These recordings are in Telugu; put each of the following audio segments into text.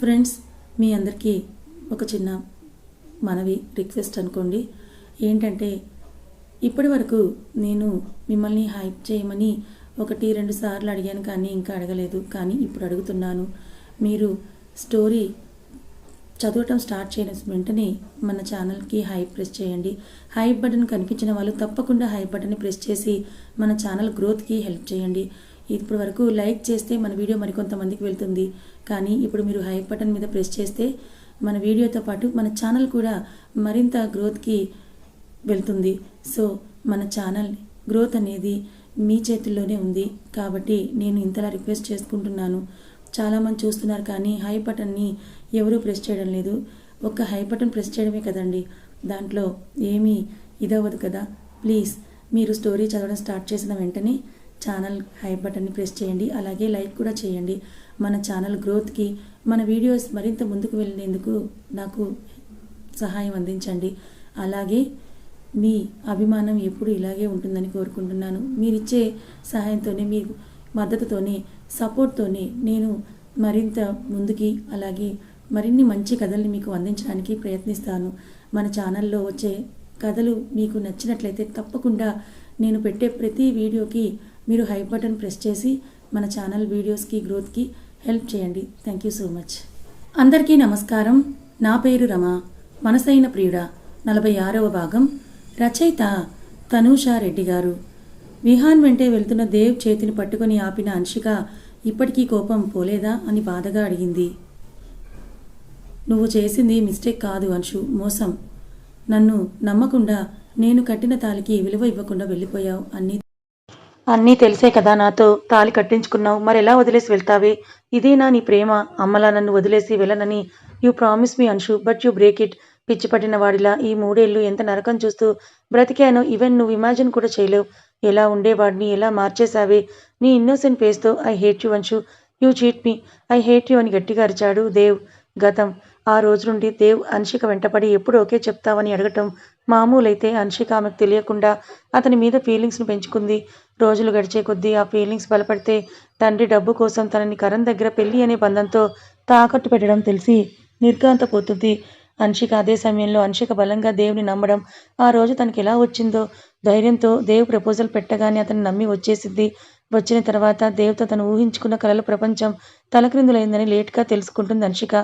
ఫ్రెండ్స్ మీ అందరికీ ఒక చిన్న మనవి రిక్వెస్ట్ అనుకోండి. ఏంటంటే ఇప్పటి వరకు నేను మిమ్మల్ని హైప్ చేయమని ఒకటి రెండు సార్లు అడిగాను కానీ ఇంకా అడగలేదు. కానీ ఇప్పుడు అడుగుతున్నాను. మీరు స్టోరీ చదవటం స్టార్ట్ చేయని వెంటనే మన ఛానల్కి హైప్ ప్రెస్ చేయండి. హైప్ బటన్ కనిపించిన వాళ్ళు తప్పకుండా హైప్ బటన్ ప్రెస్ చేసి మన ఛానల్ గ్రోత్కి హెల్ప్ చేయండి. ఇప్పటి వరకు లైక్ చేస్తే మన వీడియో మరికొంతమందికి వెళ్తుంది. కానీ ఇప్పుడు మీరు హైప్ బటన్ మీద ప్రెస్ చేస్తే మన వీడియోతో పాటు మన ఛానల్ కూడా మరింత గ్రోత్కి వెళ్తుంది. సో మన ఛానల్ గ్రోత్ అనేది మీ చేతుల్లోనే ఉంది. కాబట్టి నేను ఇంతలా రిక్వెస్ట్ చేసుకుంటున్నాను. చాలామంది చూస్తున్నారు కానీ హై బటన్ని ఎవరూ ప్రెస్ చేయడం లేదు. ఒక్క హై బటన్ ప్రెస్ చేయడమే కదండి. దాంట్లో ఏమీ ఇదవ్వదు కదా. ప్లీజ్ మీరు స్టోరీ చదవడం స్టార్ట్ చేసిన వెంటనే ఛానల్ హై బటన్ని ప్రెస్ చేయండి. అలాగే లైక్ కూడా చేయండి. మన ఛానల్ గ్రోత్కి మన వీడియోస్ మరింత ముందుకు వెళ్ళేందుకు నాకు సహాయం అందించండి. అలాగే మీ అభిమానం ఎప్పుడు ఇలాగే ఉంటుందని కోరుకుంటున్నాను. మీరిచ్చే సహాయంతోనే మీ మద్దతుతోనే సపోర్ట్తోనే నేను మరింత ముందుకి అలాగే మరిన్ని మంచి కథల్ని మీకు అందించడానికి ప్రయత్నిస్తాను. మన ఛానల్లో వచ్చే కథలు మీకు నచ్చినట్లయితే తప్పకుండా నేను పెట్టే ప్రతి వీడియోకి మీరు హై బటన్ ప్రెస్ చేసి మన ఛానల్ వీడియోస్కి గ్రోత్కి హెల్ప్ చేయండి. థ్యాంక్ యూ సో మచ్ అందరికీ నమస్కారం. నా పేరు రమ. మనసైన ప్రియుడ. నలభై ఆరవ భాగం. రచయిత తనూషా రెడ్డి గారు. విహాన్ వెంటే వెళ్తున్న దేవ్ చేతిని పట్టుకొని ఆపిన అంశిక ఇప్పటికీ కోపం పోలేదా అని బాధగా అడిగింది. నువ్వు చేసింది మిస్టేక్ కాదు అంశు మోసం. నన్ను నమ్మకుండా నేను కట్టిన తాలికి విలువ ఇవ్వకుండా వెళ్ళిపోయావు అన్నీ అన్నీ తెలిసే కదా నాతో. తాలి కట్టించుకున్నావు. మరి ఎలా వదిలేసి వెళ్తావే? ఇదేనా నీ ప్రేమ. అమ్మలా నన్ను వదిలేసి వెళ్ళనని. You promise me Anshu but you break it. పిచ్చిపట్టిన వాడిలా ఈ మూడేళ్ళు ఎంత నరకం చూస్తూ బ్రతికానో ఈవెన్ నువ్వు ఇమాజిన్ కూడా చేయలేవు. ఎలా ఉండేవాడిని ఎలా మార్చేశావే? నీ innocent ఫేస్తో I hate you Anshu you cheat me. I hate you అని గట్టిగా అరిచాడు దేవ్. గతం. ఆ రోజు నుండి దేవ్ అంశిక వెంటపడి ఎప్పుడు ఓకే చెప్తావని అడగటం మామూలైతే అన్షిక ఆమెకు తెలియకుండా అతని మీద ఫీలింగ్స్ను పెంచుకుంది. రోజులు గడిచే కొద్దీ ఆ ఫీలింగ్స్ బలపడితే తండ్రి డబ్బు కోసం తనని కరణ్ దగ్గర పెళ్ళి అనే బంధంతో తాకట్టు పెట్టడం తెలిసి నిర్ఘాంతపోతుంది అన్షిక అదే సమయంలో అన్షిక బలంగా దేవుని నమ్మడం ఆ రోజు తనకి ఎలా వచ్చిందో ధైర్యంతో దేవ్ ప్రపోజల్ పెట్టగానే అతను నమ్మి వచ్చేసింది. వచ్చిన తర్వాత దేవ్తో తను ఊహించుకున్న కలల ప్రపంచం తలక్రిందులైందని లేట్గా తెలుసుకుంటుంది అన్షిక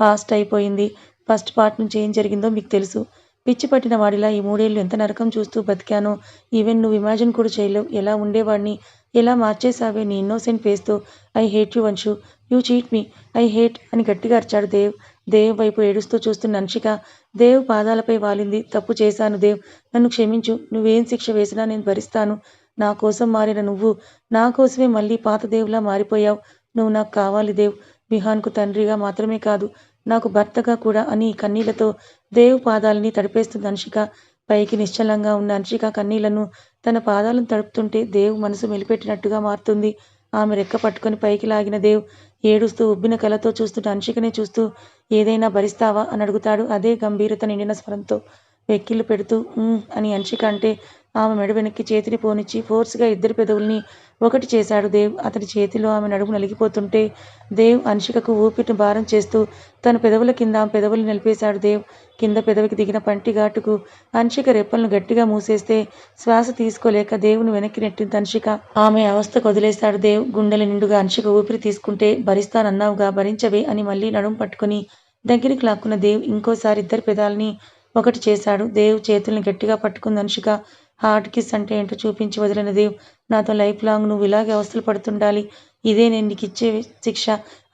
ఫాస్ట్ అయిపోయింది. ఫస్ట్ పార్ట్ నుంచి ఏం జరిగిందో మీకు తెలుసు. పిచ్చి పట్టిన వాడిలా ఈ మూడేళ్ళు ఎంత నరకం చూస్తూ బతికానో. ఈవెన్ నువ్వు ఇమాజిన్ కూడా చేయలేవు. ఎలా ఉండేవాడిని? ఎలా మార్చేసావే నీ innocent ఫేస్తో? I hate you Vamshu. You cheat me. I hate అని గట్టిగా అరిచాడు దేవ్. దేవ్ వైపు ఏడుస్తూ చూస్తున్న అన్షిక. దేవ్ పాదాలపై వాలింది. తప్పు చేశాను దేవ్. నన్ను క్షమించు. నువ్వేం శిక్ష వేసినా నేను భరిస్తాను. నా కోసం మారిన నువ్వు. నా కోసమే మళ్ళీ పాత దేవులా మారిపోయావు. నువ్వు నాకు కావాలి దేవ్. విహాన్కు తండ్రిగా మాత్రమే కాదు. నాకు భర్తగా కూడా అని కన్నీళ్ళతో దేవు పాదాలని తడిపేస్తుంది అన్షిక పైకి నిశ్చలంగా ఉన్న అన్షిక కన్నీళ్ళను తన పాదాలను తడుపుతుంటే దేవు మనసు మెలిపెట్టినట్టుగా మారుతుంది. ఆమె రెక్క పట్టుకొని పైకి లాగిన దేవ్ ఏడుస్తూ ఉబ్బిన కలతో చూస్తున్న అంశికనే చూస్తూ ఏదైనా భరిస్తావా? అని అడుగుతాడు అదే గంభీరత నిండిన స్వరంతో వెక్కిళ్ళు పెడుతూ అని అన్షిక అంటే ఆమె మెడ వెనక్కి చేతిని పోనిచ్చి ఫోర్స్గా ఇద్దరి పెదవుల్ని ఒకటి చేశాడు దేవ్. అతని చేతిలో ఆమె నడుము నలిగిపోతుంటే దేవ్ అన్షికకు ఊపిరిని భారం చేస్తూ తన పెదవుల కింద ఆమె పెదవులు నిలిపేశాడు దేవ్. కింద పెదవికి దిగిన పంటి ఘాటుకు అన్షిక రెప్పలను గట్టిగా మూసేస్తే శ్వాస తీసుకోలేక దేవుని వెనక్కి నెట్టింది అన్షిక. ఆమె అవస్థకు వదిలేశాడు దేవ్. గుండెల నిండుగా అన్షిక ఊపిరి తీసుకుంటే భరిస్తానన్నావుగా భరించవే అని మళ్ళీ నడుము పట్టుకుని దగ్గరికి లాక్కున్న దేవ్ ఇంకోసారి ఇద్దరి పెదాలని ఒకటి చేశాడు. దేవ్ చేతుల్ని గట్టిగా పట్టుకుంది అన్షిక. హార్ట్ కిస్ అంటే ఏంటో చూపించి వదిలిన దేవ్. నాతో లైఫ్ లాంగ్ నువ్వు ఇలాగే అవస్థలు పడుతుండాలి. ఇదే నేను నీకు ఇచ్చే శిక్ష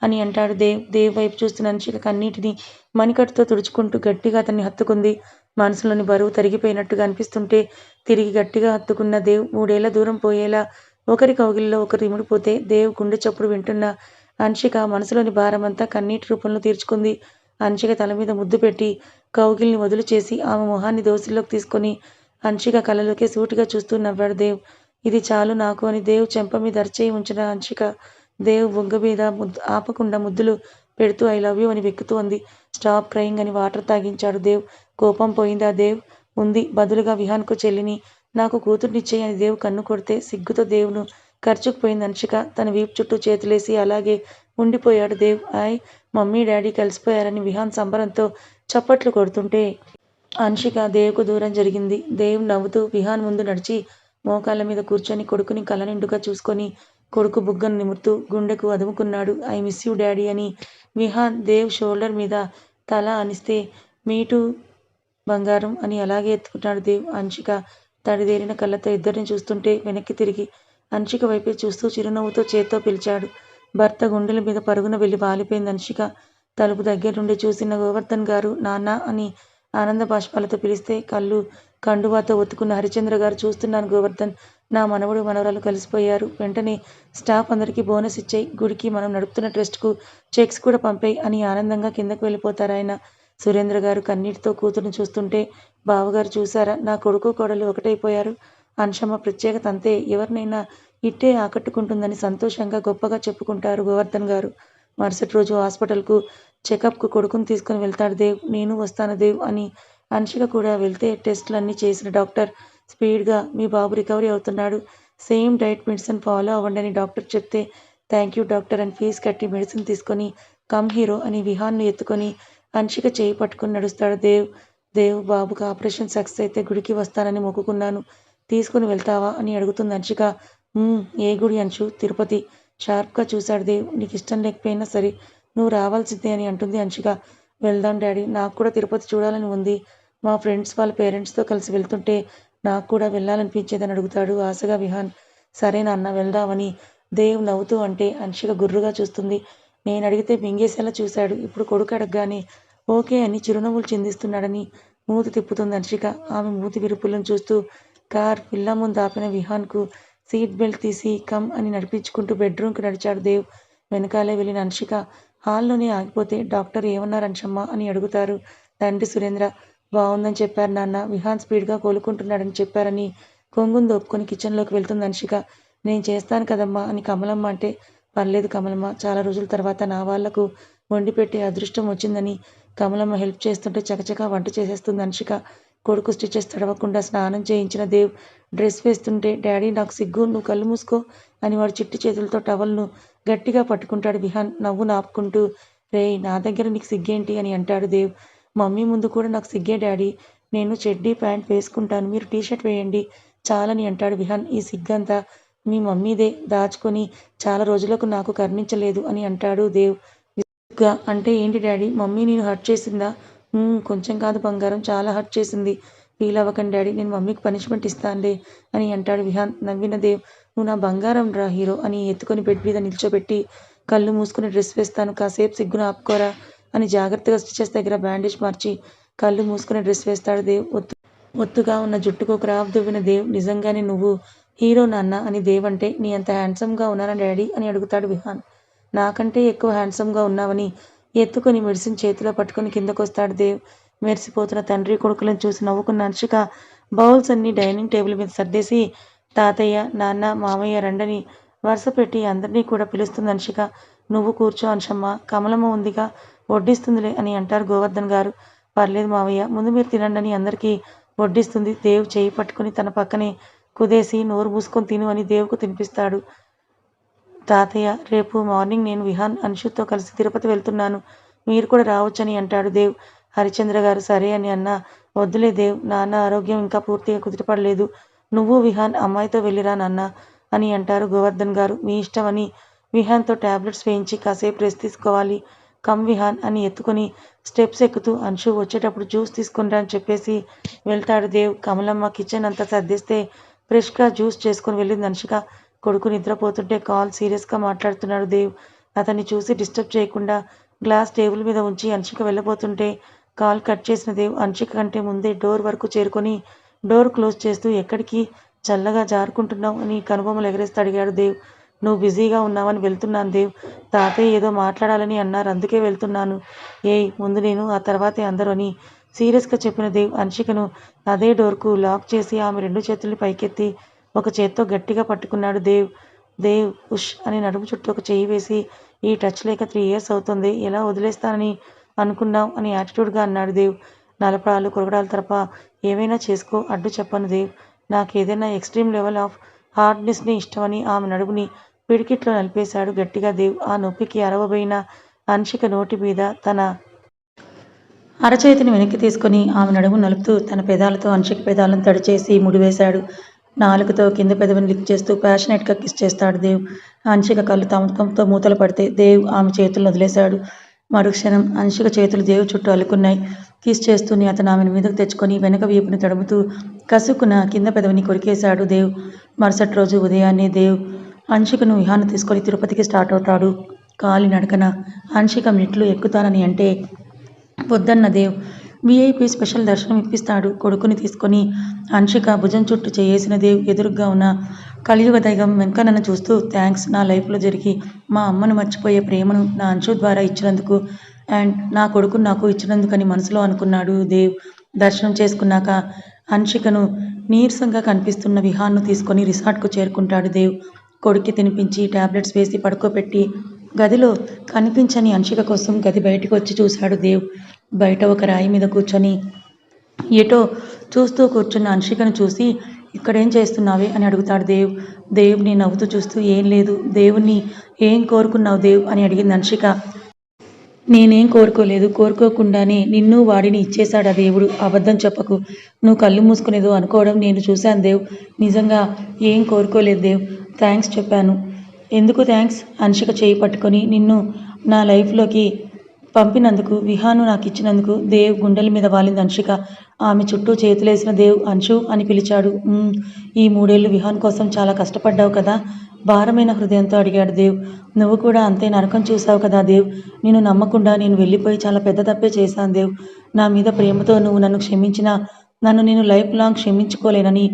అని అంటాడు దేవ్. దేవ్ వైపు చూస్తున్న అంశిక కన్నీటిని మణికట్టుతో తుడుచుకుంటూ గట్టిగా అతన్ని హత్తుకుంది. మనసులోని బరువు తరిగిపోయినట్టుగా అనిపిస్తుంటే తిరిగి గట్టిగా హత్తుకున్న దేవ్ మూడేళ్ళ దూరం పోయేలా ఒకరి కౌగిలిలో ఒకరు ఇముడిపోతే దేవ్ గుండె చప్పుడు వింటున్న అన్షిక మనసులోని భారమంతా కన్నీటి రూపంలో తీర్చుకుంది. అన్షిక తల మీద ముద్దు పెట్టి కౌగిల్ని వదులు చేసి ఆమె మొహాన్ని దోసిల్లోకి తీసుకొని అంశిక కళ్ళలోకి సూటిగా చూస్తూ నవ్వాడు దేవ్. ఇది చాలు నాకు అని దేవ్ చెంప మీద అరిచేయి ఉంచిన అంశిక దేవ్ బొగ్గ మీద ముద్దు ఆపకుండా ముద్దులు పెడుతూ ఐ లవ్ యూ అని వెక్కుతూ అంది. స్టాప్ క్రయింగ్ అని వాటర్ తాగించాడు దేవ్. కోపం పోయిందా దేవ్? ఉంది. బదులుగా విహాన్కు చెల్లిని. నాకు కూతుర్నిచ్చేయి అని దేవ్ కన్ను కొడితే సిగ్గుతో దేవును ఖర్చుకుపోయింది అంశిక తన వీపు చుట్టూ చేతులేసి అలాగే ఉండిపోయాడు దేవ్. ఆయ్ మమ్మీ డాడీ కలిసిపోయారని విహాన్ సంబరంతో చప్పట్లు కొడుతుంటే అన్షిక దేవ్కు దూరం జరిగింది. దేవ్ నవ్వుతూ విహాన్ ముందు నడిచి మోకాళ్ళ మీద కూర్చొని కొడుకుని కళ్ళ నిండుగా చూసుకొని కొడుకు బుగ్గను నిమురుతూ గుండెకు అదుముకున్నాడు. ఐ మిస్ యూ డాడీ అని విహాన్ దేవ్ షోల్డర్ మీద తల అనిస్తే మీటు బంగారం అని అలాగే ఎత్తుకున్నాడు దేవ్. అన్షిక తడిదేరిన కళ్ళతో ఇద్దరిని చూస్తుంటే వెనక్కి తిరిగి అన్షిక వైపే చూస్తూ చిరునవ్వుతో చేత్తో పిలిచాడు. భర్త గుండెల మీద పరుగున వెళ్ళి వాలిపోయింది అన్షిక. తలుపు దగ్గర నుండి చూసిన గోవర్ధన్ గారు నాన్న అని ఆనంద బాష్పాలతో పిలిస్తే కళ్ళు కండువాతో ఒత్తుకున్న హరిచంద్ర గారు చూస్తున్నాను గోవర్ధన్. నా మనవడు మనవరాలు కలిసిపోయారు. వెంటనే స్టాఫ్ అందరికీ బోనస్ ఇచ్చాయి. గుడికి మనం నడుపుతున్న ట్రస్ట్కు చెక్స్ కూడా పంపాయి అని ఆనందంగా కిందకు వెళ్ళిపోతారు ఆయన. సురేంద్ర గారు కన్నీటితో కూతురుని చూస్తుంటే బావగారు చూసారా నా కొడుకు కోడలు ఒకటైపోయారు. అంశమ్మ ప్రత్యేకత అంతే. ఎవరినైనా ఇట్టే ఆకట్టుకుంటుందని సంతోషంగా గొప్పగా చెప్పుకుంటారు గోవర్ధన్ గారు. మరుసటి రోజు హాస్పిటల్కు చెకప్కు కొడుకుని తీసుకుని వెళ్తాడు దేవ్. నేను వస్తాను దేవ్ అని అన్షిక కూడా వెళ్తే టెస్టులన్నీ చేసిన డాక్టర్ స్పీడ్గా మీ బాబు రికవరీ అవుతున్నాడు. సేమ్ డైట్ మెడిసిన్ ఫాలో అవ్వండి అని డాక్టర్ చెప్తే థ్యాంక్ యూ డాక్టర్ అని ఫీజు కట్టి మెడిసిన్ తీసుకొని కమ్ హీరో అని విహాన్ను ఎత్తుకొని అన్షిక చేయి పట్టుకుని నడుస్తాడు దేవ్. దేవ్ బాబుకి ఆపరేషన్ సక్సెస్ అయితే గుడికి వస్తానని మొక్కుకున్నాను. తీసుకుని వెళ్తావా? అని అడుగుతుంది అంశిక ఏ గుడి అంచు తిరుపతి. షార్ప్గా చూశాడు. దేవ్ నీకు ఇష్టం లేకపోయినా సరే నువ్వు రావాల్సిందే అని అంటుంది అంశిక. వెళ్దాం డాడీ నాకు కూడా తిరుపతి చూడాలని ఉంది. మా ఫ్రెండ్స్ వాళ్ళ పేరెంట్స్తో కలిసి వెళ్తుంటే నాకు కూడా వెళ్ళాలనిపించేదని అడుగుతాడు ఆశగా విహాన్. సరే నాన్న వెళ్దామని. దేవ్ నవ్వుతూ అంటే అంశిక గుర్రుగా చూస్తుంది. నేను అడిగితే మింగేసేలా చూశాడు. ఇప్పుడు కొడుకు అడగగానే ఓకే అని చిరునవ్వులు చిందిస్తున్నాడని మూతి తిప్పుతుంది అంశిక. ఆమె మూతి విరుపులను చూస్తూ కార్ పిల్ల ముందు ఆపిన విహాన్కు సీట్ బెల్ట్ తీసి కమ్ అని నడిపించుకుంటూ బెడ్రూమ్కి నడిచాడు దేవ్. వెనకాలే వెళ్ళిన అన్షిక హాల్లోనే ఆగిపోతే డాక్టర్ ఏమన్నారు అంశమ్మ అని అడుగుతారు. తండ్రి సురేంద్ర బాగుందని చెప్పారు నాన్న విహాన్ స్పీడ్గా కోలుకుంటున్నాడని చెప్పారని కొంగుని దోపుకొని కిచెన్లోకి వెళ్తుంది అన్షిక నేను చేస్తాను కదమ్మా అని కమలమ్మ అంటే పర్లేదు కమలమ్మ చాలా రోజుల తర్వాత నా వాళ్ళకు వండి పెట్టే అదృష్టం వచ్చిందని కమలమ్మ హెల్ప్ చేస్తుంటే చకచకా వంట చేసేస్తుంది అన్షిక కొడుకు స్టిచెస్ తడవకుండా స్నానం చేయించిన దేవ్ డ్రెస్ వేస్తుంటే డాడీ నాకు సిగ్గు నువ్వు కళ్ళు మూసుకో అని వాడు చిట్టి చేతులతో టవల్ను గట్టిగా పట్టుకుంటాడు విహాన్ నవ్వు నాపుకుంటూ. రేయ్ నా దగ్గర నీకు సిగ్గేంటి? అని అంటాడు దేవ్. మమ్మీ ముందు కూడా నాకు సిగ్గే డాడీ. నేను చెడ్డీ ప్యాంట్ వేసుకుంటాను మీరు టీషర్ట్ వేయండి చాలని అంటాడు విహాన్. ఈ సిగ్గంతా మీ మమ్మీదే దాచుకొని చాలా రోజులకు నాకు కర్ణించలేదు అని అంటాడు దేవ్. అంటే ఏంటి డాడీ? మమ్మీ నేను హర్ట్ చేసిందా? కొంచెం కాదు బంగారం చాలా హర్ట్ చేసింది. ఫీల్ అవ్వకండి డాడీ నేను మమ్మీకి పనిష్మెంట్ ఇస్తానులే అని అంటాడు విహాన్. నవ్విన దేవ్ నువ్వు నా బంగారం రా హీరో అని ఎత్తుకొని బెడ్ మీద నిల్చోబెట్టి కళ్ళు మూసుకుని డ్రెస్ వేస్తాను కాసేపు సిగ్గును ఆపుకోరా అని జాగ్రత్తగా స్టిచెస్ దగ్గర బ్యాండేజ్ మార్చి కళ్ళు మూసుకుని డ్రెస్ వేస్తాడు దేవ్ ఒత్తు ఒత్తుగా ఉన్న జుట్టుకు క్రాఫ్ దువ్విన దేవ్ నిజంగానే నువ్వు హీరో నాన్న అని దేవ్ అంటే నీ అంత హ్యాండ్సమ్గా ఉన్నానా డాడీ అని అడుగుతాడు విహాన్. నాకంటే ఎక్కువ హ్యాండ్సమ్గా ఉన్నావని ఎత్తుకొని మెడిసిన్ చేతిలో పట్టుకొని కిందకొస్తాడు దేవ్. మెరిసిపోతున్న తండ్రి కొడుకులను చూసి నవ్వుకున్న హర్షిక బౌల్స్ అన్ని డైనింగ్ టేబుల్ మీద సర్దేసి తాతయ్య నాన్న మామయ్య రండని వరుస పెట్టి అందరినీ కూడా పిలుస్తుంది అంశిక నువ్వు కూర్చో అంశమ్మ కమలమ్మ ఉందిగా వడ్డిస్తుందిలే అని అంటారు గోవర్ధన్ గారు. పర్లేదు మావయ్య ముందు మీరు తినండి అని అందరికీ వడ్డిస్తుంది. దేవ్ చేయి పట్టుకుని తన పక్కనే కుదేసి నోరు మూసుకొని తిను అని దేవుకు తినిపిస్తాడు. తాతయ్య రేపు మార్నింగ్ నేను విహాన్ అంశుతో కలిసి తిరుపతి వెళ్తున్నాను. మీరు కూడా రావచ్చని అంటాడు దేవ్. హరిచంద్ర గారు సరే అని అన్నా. వద్దులే దేవ్ నాన్న ఆరోగ్యం ఇంకా పూర్తిగా కుదిరిపడలేదు నువ్వు విహాన్ అమ్మాయితో వెళ్ళిరా నాన్న అని అంటారు గోవర్ధన్ గారు. మీ ఇష్టం అని విహాన్తో టాబ్లెట్స్ వేయించి కాసేపు రెస్ట్ తీసుకోవాలి. కమ్ విహాన్ అని ఎత్తుకొని స్టెప్స్ ఎక్కుతూ అంశు వచ్చేటప్పుడు జ్యూస్ తీసుకునిరా అని చెప్పేసి వెళ్తాడు దేవ్. కమలమ్మ కిచెన్ అంతా సర్దిస్తే ఫ్రెష్గా జ్యూస్ చేసుకుని వెళ్ళింది అంశిక కొడుకు నిద్రపోతుంటే కాల్ సీరియస్గా మాట్లాడుతున్నాడు దేవ్. అతన్ని చూసి డిస్టర్బ్ చేయకుండా గ్లాస్ టేబుల్ మీద ఉంచి అంశిక వెళ్ళబోతుంటే కాల్ కట్ చేసిన దేవ్ అంశిక కంటే ముందే డోర్ వరకు చేరుకొని డోర్ క్లోజ్ చేస్తూ ఎక్కడికి? చల్లగా జారుకుంటున్నావు అని కనుబొమ్మలు ఎగరేస్తూ అడిగాడు దేవ్. నువ్వు బిజీగా ఉన్నావని వెళ్తున్నాను దేవ్. తాతయ్య ఏదో మాట్లాడాలని అన్నారు అందుకే వెళ్తున్నాను. ఏయ్ ముందు నేను ఆ తర్వాతే అందరూ అని సీరియస్గా చెప్పిన దేవ్ అంశికను అదే డోర్కు లాక్ చేసి ఆమె రెండు చేతుల్ని పైకెత్తి ఒక చేత్తో గట్టిగా పట్టుకున్నాడు దేవ్. దేవ్ ఉష్ అని నడుము చుట్టూ ఒక చెయ్యి వేసి ఈ టచ్ లేక త్రీ ఇయర్స్ అవుతుంది ఎలా వదిలేస్తానని అనుకున్నావు అని యాటిట్యూడ్గా అన్నాడు దేవ్. నలపడాలు కొరగడాలు తప్ప ఏమైనా చేసుకో అడ్డు చెప్పను దేవ్. నాకు ఏదైనా ఎక్స్ట్రీమ్ లెవెల్ ఆఫ్ హార్డ్నెస్ని ఇష్టమని ఆమె నడుముని పిడికిట్లో నలిపేశాడు గట్టిగా దేవ్. ఆ నొప్పికి అరవబోయిన అంశిక నోటి మీద తన అరచేతిని వెనక్కి తీసుకొని ఆమె నడుము నలుపుతూ తన పెదాలతో అంశిక పెదాలను తడిచేసి ముడివేశాడు. నాలుగుతో కింద పెదవిని లిక్ చేస్తూ ప్యాషనెట్గా కిస్ చేస్తాడు దేవ్. అంశిక కళ్ళు తమకంతో మూతలు పడితే దేవ్ ఆమె చేతులను వదిలేశాడు. మరుక్షణం అంశిక చేతులు దేవు చుట్టూ అల్లుకున్నాయి. కిస్ చేస్తూనే అతను ఆమెను మీదకు తెచ్చుకొని వెనక వీపుని తడుముతూ కసుకున కింద పెదవిని కొరికేశాడు దేవ్. మరుసటి రోజు ఉదయాన్నే దేవ్ అంశికను విహాన్ని తీసుకొని తిరుపతికి స్టార్ట్ అవుతాడు. కాలి నడకన అంశిక మెట్లు ఎక్కుతానని అంటే వద్దన్న దేవ్ వీఐపీ స్పెషల్ దర్శనం ఇప్పిస్తాడు. కొడుకుని తీసుకొని అంశిక భుజం చుట్టూ చేయేసిన దేవ్ ఎదురుగ్గా ఉన్న కలియుగ దైవం వెంకన్నను చూస్తూ థ్యాంక్స్ నా లైఫ్లో జరిగి మా అమ్మను మర్చిపోయే ప్రేమను నా అంశు ద్వారా ఇచ్చినందుకు అండ్ నా కొడుకును నాకు ఇచ్చినందుకని మనసులో అనుకున్నాడు దేవ్. దర్శనం చేసుకున్నాక అంశికను నీరసంగా కనిపిస్తున్న విహాన్ను తీసుకొని రిసార్ట్కు చేరుకుంటాడు దేవ్. కొడుక్కి తినిపించి టాబ్లెట్స్ వేసి పడుకోబెట్టి గదిలో కనిపించని అంశిక కోసం గది బయటకు వచ్చి చూశాడు దేవ్. బయట ఒక రాయి మీద కూర్చొని ఎటో చూస్తూ కూర్చున్న అన్షికను చూసి ఇక్కడేం చేస్తున్నావే? అని అడుగుతాడు దేవ్. దేవుని నవ్వుతూ చూస్తూ ఏం లేదు దేవుణ్ణి ఏం కోరుకున్నావు దేవ్? అని అడిగింది అన్షిక నేనేం కోరుకోలేదు కోరుకోకుండానే నిన్ను వాడిని ఇచ్చేశాడు ఆ దేవుడు? అబద్ధం చెప్పకు. నువ్వు కళ్ళు మూసుకునేదో అనుకోవడం నేను చూశాను దేవ్. నిజంగా ఏం కోరుకోలేదు దేవ్. థ్యాంక్స్ చెప్పాను. ఎందుకు థ్యాంక్స్ అన్షిక చేయి పట్టుకొని. నిన్ను నా లైఫ్లోకి పంపినందుకు విహాను నాకు ఇచ్చినందుకు దేవ్ గుండెల మీద వాలింది అంశిక ఆమె చుట్టూ చేతులేసిన దేవ్ అంశు అని పిలిచాడు. ఈ మూడేళ్ళు విహాన్ కోసం చాలా కష్టపడ్డావు కదా. భారమైన హృదయంతో అడిగాడు దేవ్. నువ్వు కూడా అంతే నరకం చూసావు కదా దేవ్. నేను నమ్మకుండా నేను వెళ్ళిపోయి చాలా పెద్ద తప్పే చేశాను దేవ్. నా మీద ప్రేమతో నువ్వు నన్ను క్షమించినా నన్ను నేను లైఫ్ లాంగ్ క్షమించుకోలేనని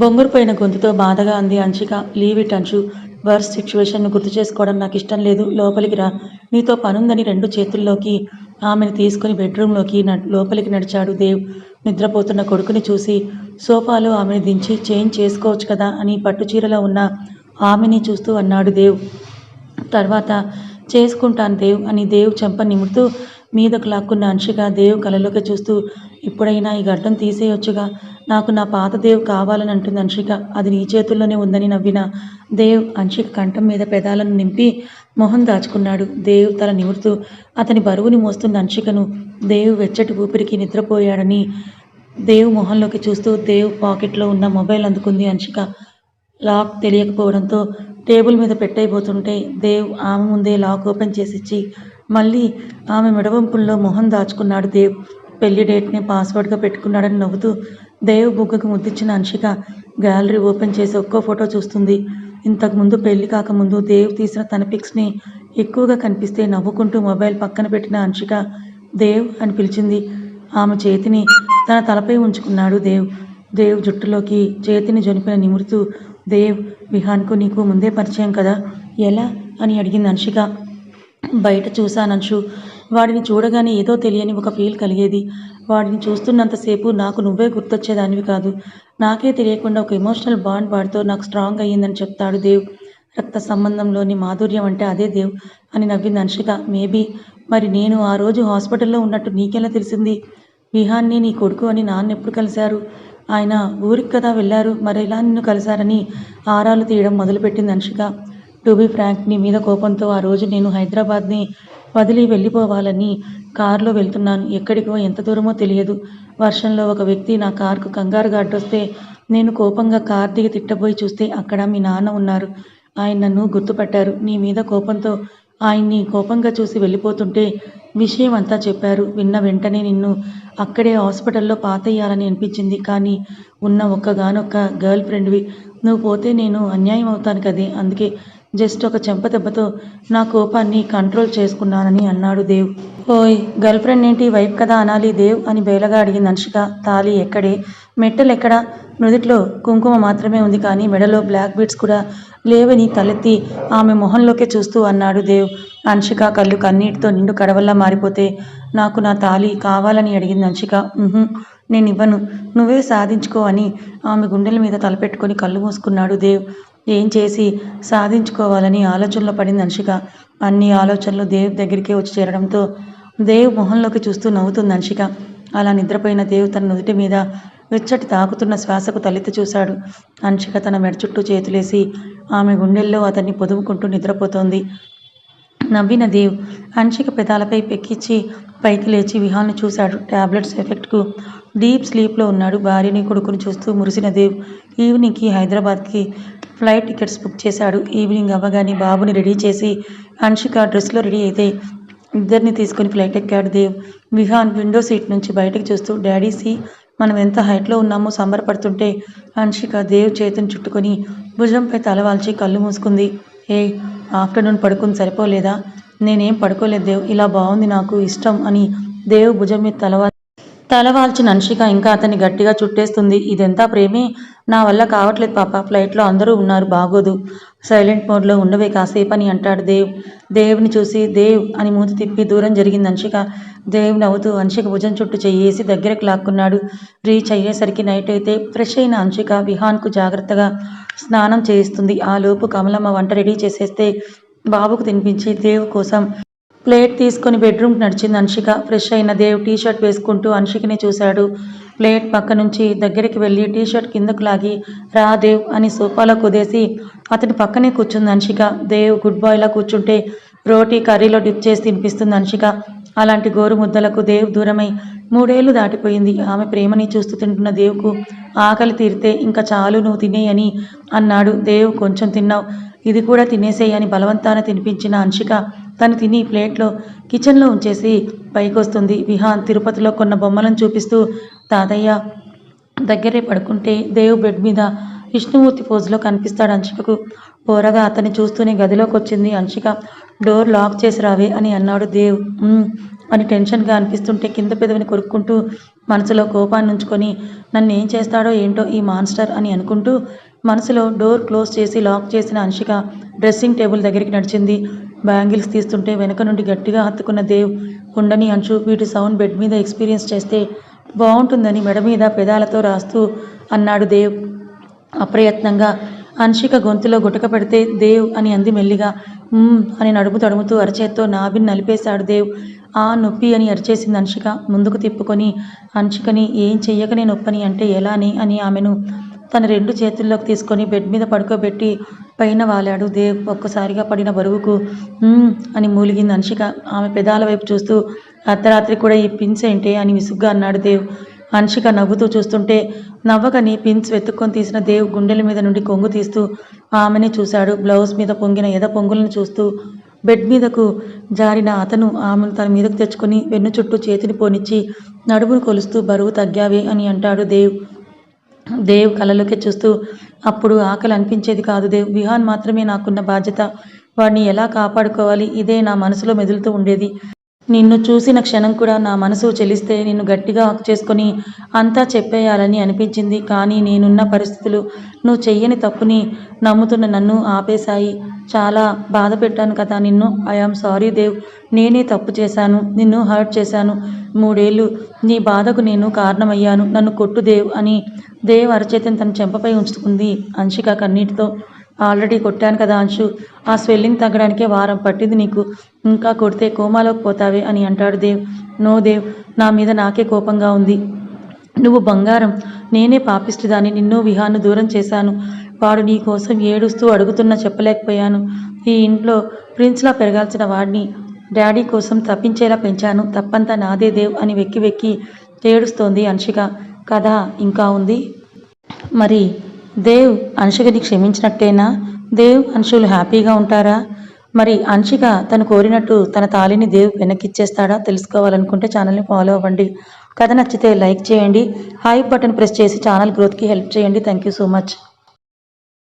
బొంగురుపోయిన గొంతుతో బాధగా అంది Anshika leave it Anshu worse సిచ్యువేషన్ను గుర్తు చేసుకోవడం నాకు ఇష్టం లేదు. లోపలికి రా. నీతో పనుందని రెండు చేతుల్లోకి ఆమెను తీసుకుని బెడ్రూమ్లోకి న- లోపలికి నడిచాడు దేవ్. నిద్రపోతున్న కొడుకుని చూసి సోఫాలో ఆమెను దించి చేంజ్ చేసుకోవచ్చు కదా అని పట్టుచీరలో ఉన్న ఆమెని చూస్తూ అన్నాడు దేవ్. తర్వాత చేసుకుంటాను దేవ్ అని దేవ్ చెంప నిముడుతూ మీదకు లాక్కున్న అంశిక దేవ్ కలలోకి చూస్తూ ఇప్పుడైనా ఈ గడ్డం తీసేయొచ్చుగా? నాకు నా పాత దేవ్ కావాలని అంటుంది అంశిక. అది నీ చేతుల్లోనే ఉందని నవ్విన దేవ్ అంశిక కంఠం మీద పెదాలను నింపి మొహం దాచుకున్నాడు. దేవ్ తల నిమురుతూ అతని బరువుని మోస్తున్న అంశికను దేవ్ వెచ్చటి ఊపిరికి నిద్రపోయాడని దేవ్ మొహంలోకి చూస్తూ దేవ్ పాకెట్లో ఉన్న మొబైల్ అందుకుంది అంశిక. లాక్ తెలియకపోవడంతో టేబుల్ మీద పెట్టైపోతుంటే దేవ్ ఆమె ముందే లాక్ ఓపెన్ చేసిచ్చి మళ్ళీ ఆమె మెడవంపుల్లో మొహం దాచుకున్నాడు దేవ్. పెళ్ళి డేట్ని పాస్వర్డ్గా పెట్టుకున్నాడని నవ్వుతూ దేవ్ బుగ్గకు ముద్దిచ్చిన అంశిక గ్యాలరీ ఓపెన్ చేసి ఒక్కో ఫోటో చూస్తుంది. ఇంతకుముందు పెళ్ళి కాకముందు దేవ్ తీసిన తన పిక్స్ని ఎక్కువగా కనిపిస్తే నవ్వుకుంటూ మొబైల్ పక్కన పెట్టిన అంశిక దేవ్ అని పిలిచింది. ఆమె చేతిని తన తలపై ఉంచుకున్నాడు దేవ్. దేవ్ జుట్టులోకి చేతిని జొనిపిన నిమురుతూ దేవ్ విహాన్కు నీకు ముందే పరిచయం కదా? ఎలా? అని అడిగింది అంశిక బయట చూశానంశు వాడిని చూడగానే ఏదో తెలియని ఒక ఫీల్ కలిగేది. వాడిని చూస్తున్నంతసేపు నాకు నువ్వే గుర్తొచ్చేదానివి కాదు. నాకే తెలియకుండా ఒక ఎమోషనల్ బాండ్ వాడితో నాకు స్ట్రాంగ్ అయ్యిందని చెప్తాడు దేవ్. రక్త సంబంధంలోని మాధుర్యం అంటే అదే దేవ్ అని నవ్వింది అంశిక. మేబీ. మరి నేను ఆ రోజు హాస్పిటల్లో ఉన్నట్టు నీకెలా తెలిసింది? విహాన్ని నీ కొడుకు అని నాన్న ఎప్పుడు కలిశారు? ఆయన ఊరికి కదా వెళ్ళారు. మరి ఎలా నిన్ను కలిశారని ఆరాలు తీయడం మొదలుపెట్టింది అంశిక. టు ఫ్రాంక్ నీ మీద కోపంతో ఆ రోజు నేను హైదరాబాద్ని వదిలి వెళ్ళిపోవాలని కారులో వెళ్తున్నాను. ఎక్కడికో ఎంత దూరమో తెలియదు. వర్షంలో ఒక వ్యక్తి నా కారుకు కంగారుగా అడ్డొస్తే నేను కోపంగా కార్ దిగి తిట్టబోయి చూస్తే అక్కడ మీ నాన్న ఉన్నారు. ఆయన నన్ను గుర్తుపట్టారు. నీ మీద కోపంతో ఆయన్ని కోపంగా చూసి వెళ్ళిపోతుంటే విషయం అంతా చెప్పారు. విన్న వెంటనే నిన్ను అక్కడే హాస్పిటల్లో పాతేయాలని అనిపించింది. కానీ ఉన్న ఒక్కగానొక్క గర్ల్ ఫ్రెండ్వి నువ్వు పోతే నేను అన్యాయం అవుతాను కదే. అందుకే జస్ట్ ఒక చెంప దెబ్బతో నా కోపాన్ని కంట్రోల్ చేసుకున్నానని అన్నాడు దేవ్. ఓయ్ గర్ల్ ఫ్రెండ్ ఏంటి? వైఫ్ కదా అనాలి దేవ్ అని బేలగా అడిగింది అనుషిక. తాళి ఎక్కడే? మెట్టలు ఎక్కడా? నుదిట్లో కుంకుమ మాత్రమే ఉంది కానీ మెడలో బ్లాక్ బీడ్స్ కూడా లేవని తలెత్తి ఆమె మొహంలోకే చూస్తూ అన్నాడు దేవ్. అంశిక కళ్ళు కన్నీటితో నిండు కడవల్లా మారిపోతే నాకు నా తాళి కావాలని అడిగింది అంశిక నేను ఇవ్వను నువ్వే సాధించుకో అని ఆమె గుండెల మీద తలపెట్టుకొని కళ్ళు మూసుకున్నాడు దేవ్. ఏం చేసి సాధించుకోవాలని ఆలోచనలో పడింది అంశిక అన్ని ఆలోచనలు దేవ్ దగ్గరికే వచ్చి చేరడంతో దేవ్ మొహంలోకి చూస్తూ నవ్వుతుంది అంశిక అలా నిద్రపోయిన దేవ్ తన నుదుటి మీద వెచ్చటి తాకుతున్న శ్వాసకు తలెత్తి చూశాడు. అంశిక తన మెడ చుట్టూ చేతులేసి ఆమె గుండెల్లో అతన్ని పొదుముకుంటూ నిద్రపోతోంది. నవ్విన దేవ్ అంశిక పెదాలపై పెక్కిచ్చి పైకి లేచి విహాన్ని చూశాడు. టాబ్లెట్స్ ఎఫెక్ట్కు డీప్ స్లీప్లో ఉన్నాడు. భార్యని కొడుకుని చూస్తూ మురిసిన దేవ్ ఈవినింగ్కి హైదరాబాద్కి ఫ్లైట్ టికెట్స్ బుక్ చేశాడు. ఈవినింగ్ అవ్వగానే బాబుని రెడీ చేసి అంశిక డ్రెస్లో రెడీ అయితే ఇద్దరిని తీసుకుని ఫ్లైట్ ఎక్కాడు దేవ్. విహాన్ విండో సీట్ నుంచి బయటకు చూస్తూ డాడీ సి మనం ఎంత హైట్లో ఉన్నామో సంబరపడుతుంటే అంశిక దేవ్ చేతిని చుట్టుకొని భుజంపై తలవాల్చి కళ్ళు మూసుకుంది. ఏ ఆఫ్టర్నూన్ పడుకుని సరిపోలేదా? నేనేం పడుకోలేదు దేవ్ ఇలా బాగుంది నాకు ఇష్టం అని దేవ్ భుజం మీద తలవా తలవాల్చిన అంశిక ఇంకా అతన్ని గట్టిగా చుట్టేస్తుంది. ఇదెంతా ప్రేమే? నా వల్ల కావట్లేదు పాప. ఫ్లైట్లో అందరూ ఉన్నారు. బాగోదు. సైలెంట్ మోడ్లో ఉండవే కాసేపు అని అంటాడు దేవ్. దేవుని చూసి దేవ్ అని మూతి తిప్పి దూరం జరిగింది అంశిక దేవ్ నవ్వుతూ అంశిక భుజం చుట్టూ చెయ్యేసి దగ్గరకు లాక్కున్నాడు. రీచ్ అయ్యేసరికి నైట్ అయితే ఫ్రెష్ అయిన అంశిక విహాన్కు జాగ్రత్తగా స్నానం చేయిస్తుంది. ఆ లోపు కమలమ్మ వంట రెడీ చేసేస్తే బాబుకు తినిపించి దేవ్ కోసం ప్లేట్ తీసుకొని బెడ్రూమ్కి నడిచింది అన్షిక. ఫ్రెష్ అయిన దేవ్ టీ షర్ట్ వేసుకుంటూ అన్షికని చూశాడు. ప్లేట్ పక్క నుంచి దగ్గరికి వెళ్ళి టీ షర్ట్ కిందకు లాగి రా దేవ్ అని సోఫాలో కుదేసి అతని పక్కనే కూర్చుంది అన్షిక. దేవ్ గుడ్ బాయ్లా కూర్చుంటే రోటీ కర్రీలో డిప్ చేసి తినిపిస్తుంది అన్షిక. అలాంటి గోరు ముద్దలకు దేవ్ దూరమై మూడేళ్ళు దాటిపోయింది. ఆమె ప్రేమని చూస్తూ తింటున్న దేవుకు ఆకలి తీరితే ఇంకా చాలు నువ్వు తినేయని అన్నాడు. దేవ్ కొంచెం తిన్నావు. ఇది కూడా తినేసేయ్ అని బలవంతాన తినిపించిన అంశిక తను తిని ప్లేట్లో కిచెన్లో ఉంచేసి పైకొస్తుంది. విహాన్ తిరుపతిలో కొన్న బొమ్మలను చూపిస్తూ తాతయ్య దగ్గరే పడుకుంటే దేవ్ బెడ్ మీద విష్ణుమూర్తి పోజులో కనిపిస్తాడు అంశికకు. పోరగా అతన్ని చూస్తూనే గదిలోకి వచ్చింది అంశిక. డోర్ లాక్ చేసి రావే అని అన్నాడు దేవ్. అని టెన్షన్గా అనిపిస్తుంటే కింద పెదవిని కొరుక్కుంటూ మనసులో కోపాన్ని ఉంచుకొని నన్ను ఏం చేస్తాడో ఏంటో ఈ మాన్స్టర్ అని అనుకుంటూ మనసులో డోర్ క్లోజ్ చేసి లాక్ చేసిన అంశిక డ్రెస్సింగ్ టేబుల్ దగ్గరికి నడిచింది. బ్యాంగిల్స్ తీస్తుంటే వెనుక నుండి గట్టిగా హత్తుకున్న దేవ్ ఉండని అంచు వీటి సౌండ్ బెడ్ మీద ఎక్స్పీరియన్స్ చేస్తే బాగుంటుందని మెడ మీద పెదాలతో రాస్తూ అన్నాడు దేవ్. అప్రయత్నంగా అన్షిక గొంతులో గుటక పెడితే దేవ్ అని అంది మెల్లిగా. అని నడుము తడుముతూ అరచేత్తో నాభిని నలిపేశాడు దేవ్. ఆ నొప్పి అని అరిచేసింది అన్షిక ముందుకు తిప్పుకొని అన్షికని ఏం చెయ్యకనే నొప్పని అంటే ఎలాని అని ఆమెను తన రెండు చేతుల్లోకి తీసుకొని బెడ్ మీద పడుకోబెట్టి పైన వాలాడు. దేవ్ ఒక్కసారిగా పడిన బరువుకు అని మూలిగింది అంశిక ఆమె పెదాల వైపు చూస్తూ అర్ధరాత్రి కూడా ఈ పిన్స్ ఏంటే? అని విసుగ్గా అన్నాడు దేవ్. అంశిక నవ్వుతూ చూస్తుంటే నవ్వకని పిన్స్ వెతుక్కొని తీసిన దేవ్ గుండెల మీద నుండి కొంగు తీస్తూ ఆమెనే చూశాడు. బ్లౌజ్ మీద పొంగిన ఎద పొంగులను చూస్తూ బెడ్ మీదకు జారిన అతను ఆమెను తన మీదకు తెచ్చుకొని వెన్ను చుట్టూ చేతిని పోనిచ్చి నడుమును కొలుస్తూ బరువు తగ్గావే అని అంటాడు దేవ్. దేవ్ కళలోకి చూస్తూ అప్పుడు ఆకలి అనిపించేది కాదు దేవ్. విహాన్ మాత్రమే నాకున్న బాధ్యత. వాడిని ఎలా కాపాడుకోవాలి? ఇదే నా మనసులో మెదులుతూ ఉండేది. నిన్ను చూసిన క్షణం కూడా నా మనసు చెలిస్తే నిన్ను గట్టిగా హక్ చేసుకొని అంతా చెప్పేయాలని అనిపించింది. కానీ నేనున్న పరిస్థితులు నువ్వు చెయ్యని తప్పుని నమ్ముతున్న నన్ను ఆపేశాయి. చాలా బాధ పెట్టాను కదా నిన్ను. I am sorry Dev. నేనే తప్పు చేశాను. నిన్ను హర్ట్ చేశాను. మూడేళ్ళు నీ బాధకు నేను కారణమయ్యాను. నన్ను కొట్టు దేవ్ అని దేవ్ అరచేతిని తన చెంపపై ఉంచుకుంది అంశిక కన్నీటితో. ఆల్రెడీ కొట్టాను కదా అంశు. ఆ స్వెల్లింగ్ తగ్గడానికే వారం పట్టింది నీకు. ఇంకా కొడితే కోమాలోకి పోతావే అని అంటాడు దేవ్. నో దేవ్ నా మీద నాకే కోపంగా ఉంది. నువ్వు బంగారం నేనే పాపిస్తుదాన్ని నిన్ను విహాన్ని దూరం చేశాను. వాడు నీ కోసం ఏడుస్తూ అడుగుతున్నా చెప్పలేకపోయాను. ఈ ఇంట్లో ప్రిన్స్లా పెరగాల్సిన వాడిని డాడీ కోసం తప్పించేలా పెంచాను. తప్పంతా నాదే దేవ్ అని వెక్కి వెక్కి ఏడుస్తోంది అంశిక కథ ఇంకా ఉంది? మరి దేవ్ అంశికని క్షమించినట్టేనా? దేవ్ అంశులు హ్యాపీగా ఉంటారా? మరి అంశిక తను కోరినట్టు తన తాళిని దేవ్ వెనక్కిచ్చేస్తాడా తెలుసుకోవాలనుకుంటే ఛానల్ని ఫాలో అవ్వండి. కథ నచ్చితే లైక్ చేయండి. హై బటన్ ప్రెస్ చేసి ఛానల్ గ్రోత్కి హెల్ప్ చేయండి. Thank you so much.